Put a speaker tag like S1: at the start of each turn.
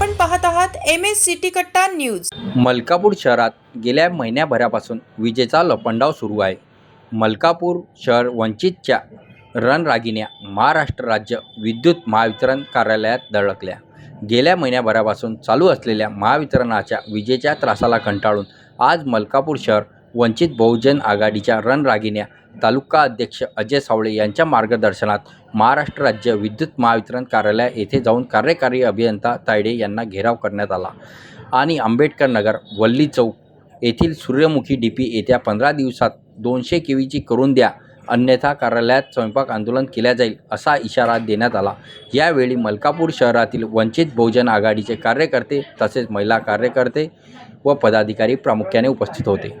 S1: आपण पाहत आहात एम एस सिटी कट्टा न्यूज.
S2: मलकापूर शहरात गेल्या महिन्याभरापासून विजेचा लपंडाव सुरू आहे. मलकापूर शहर वंचितच्या रणरागिन्या महाराष्ट्र राज्य विद्युत महावितरण कार्यालयात धडकल्या गेल्या महिन्याभरापासून चालू असलेल्या महावितरणाच्या विजेच्या त्रासाला कंटाळून आज मलकापूर शहर वंचित बहुजन आघाडीच्या रणरागिन्या तालुका अध्यक्ष अजय सावळे यांच्या मार्गदर्शनात महाराष्ट्र राज्य विद्युत महावितरण कार्यालय येथे जाऊन कार्यकारी अभियंता तायडे यांना घेराव करण्यात आला. आणि आंबेडकर नगर वल्ली चौक येथील सूर्यमुखी डी पी येत्या पंधरा दिवसात दोनशे केवीची करून द्या अन्यथा कार्यालयात स्वयंपाक आंदोलन केल्या जाईल असा इशारा देण्यात आला. यावेळी मलकापूर शहरातील वंचित बहुजन आघाडीचे कार्यकर्ते तसेच महिला कार्यकर्ते व पदाधिकारी प्रामुख्याने उपस्थित होते.